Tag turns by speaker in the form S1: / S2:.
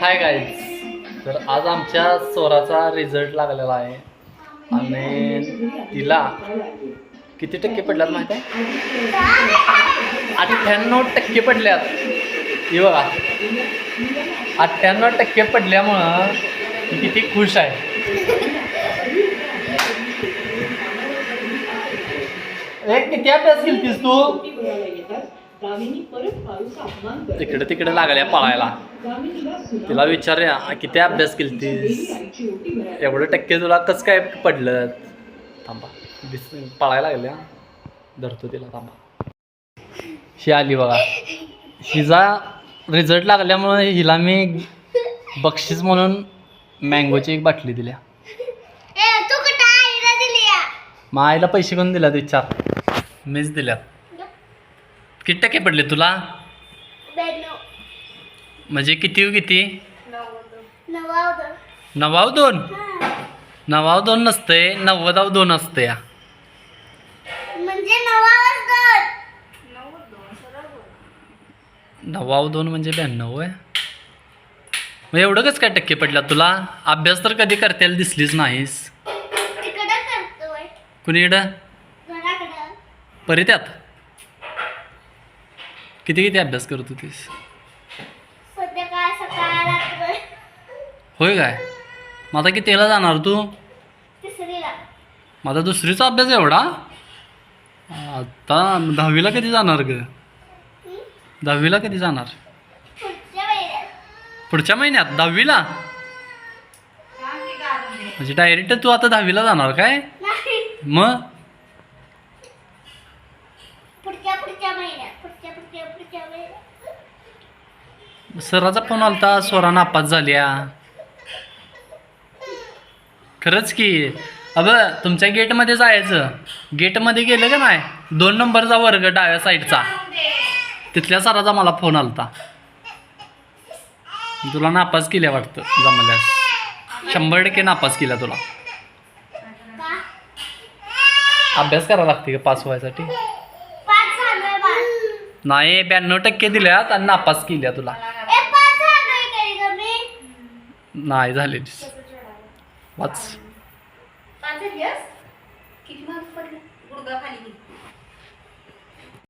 S1: Hi guys तर आज आमच्या स्वराचा रिझल्ट लागलेला आहे. आणि तिला किती टक्के पडल्यात माहीत आहे? अठ्ठ्याण्णव टक्के पडल्यात. ही बघा. अठ्ठ्याण्णव टक्के पडल्यामुळं ती किती खुश आहे. एक किती अभ्यास केलतीस तू? तिकडं तिकडं लागल्या पळायला. तिला विचारूया किती अभ्यास केलतीस? एवढं टक्के तुला कसं काय पडलं? थांबा दिस पळायला लागल्या धरतो तिला थांबा. ही आली बघा. हिचा रिझल्ट लागल्यामुळं हिला मी बक्षीस म्हणून मँगोची एक बाटली दिल्या.
S2: दिली?
S1: मग आईला पैसे कोण दिल्यात? विचार. मीच दिल्यात. किती टक्के पडले तुला. म्हणजे किती किती. नवाव दोन. नवाव दोन नसते नव्वदाव दोन असते या
S2: म्हणजे नव्वद दोन.
S1: नवाव दोन म्हणजे ब्याण्णव आहे मग एवढं कसं काय टक्के पडल्या तुला अभ्यास तर कधी करतायला दिसलीच नाहीस. कुणीकडं
S2: घराकडं.
S1: परित्यात किती किती अभ्यास करत होतीस होय काय? मग आता कितीला जाणार तू. माझा दुसरीचा अभ्यास एवढा? आता दहावीला कधी जाणार ग? दहावीला कधी जाणार?
S2: पुढच्या महिन्यात.
S1: दहावीला? म्हणजे डायरेक्ट तू आता दहावीला जाणार काय. मग. सराचा फोन आलता स्वरा नापास झाल्या. खरंच की. अब तुमच्या गेटमध्ये जायचं. गेटमध्ये गेलं का नाही? दोन नंबरचा वर्ग डाव्या साईडचा. तिथल्या सराचा मला फोन आलता. तुला नापास केल्या वाटतं जमल्यास. शंभर टक्के नापास केल्या तुला? अभ्यास करावा लागते का पास व्हायसाठी. नाही ब्याण्णव टक्के दिल्यात आणि नापास केल्या तुला. नाही झालेलीस. वाच
S2: पाच यस किती मार्क पडले? गुडगा खाली